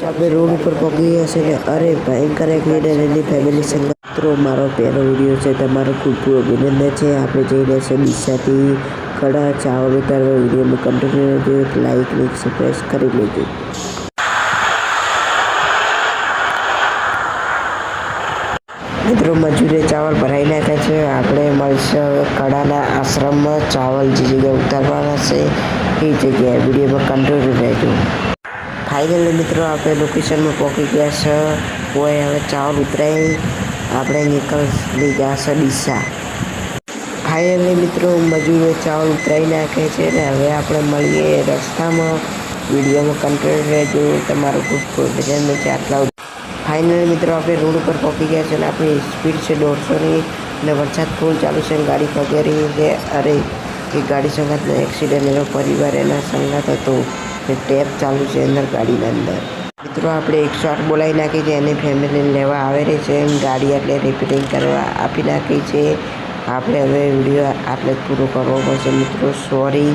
આપણે રોડ ઉપર ગયા છે ને, અરે ભયંકર એક્સિડન્ટ એની ફેમિલી સંગત મિત્રો મારો પહેલો વીડિયો છે, તમારો ખૂબ ખૂબ અભિનંદન છે. આપણે જઈ રહ્યા છે ડીસાથી કડા ચાવલ ઉતારવા વિડીયોમાં કન્ટિન્યુ રહેજો. એક લાઈક ને સબસ્ક્રાઈબ કરી લેજો. મિત્રો, મજૂરે ચાવલ ભરાઈ નાખ્યા છે. આપણે મળશે કડાના આશ્રમમાં. ચાવલ જે જગ્યાએ ઉતારવાના છે, એ જગ્યાએ વિડીયોમાં કન્ટિન્યુ રહેજો. ફાઇનલી મિત્રો આપણે લોકેશનમાં પહોંચી ગયા છે. કોઈ હવે ચાવલ ઉતરાઈ આપણે નીકળી ગયા છે ડીસા. ફાઇનલી મિત્રો મજૂરો ચાવલ ઉતરાઈ નાખે છે ને હવે આપણે મળીએ રસ્તામાં. વિડીયોમાં કંટ્રોલ રહેજો. તમારું ખૂબ ખૂબ ભજન છે આટલા ફાઇનલી મિત્રો આપણે રોડ ઉપર પહોંચી ગયા છે અને આપણી સ્પીડ છે દોઢસોની અને વરસાદ ફૂલ ચાલુ છે ને ગાડી પગેરી છે. અરે, એ ગાડી સંગાતનો એક્સિડન્ટ એનો પરિવાર એના સંગાત હતો. એ ટેપ ચાલુ છે અંદર ગાડીના અંદર. મિત્રો, આપણે એકસો આઠ બોલાવી નાખી છે, એની ફેમિલીને લેવા આવે છે ગાડી એટલે રિપેરિંગ કરવા આપી નાખી છે. આપણે હવે વીડિયો આટલે જ પૂરો કરવો પડશે. મિત્રો સોરી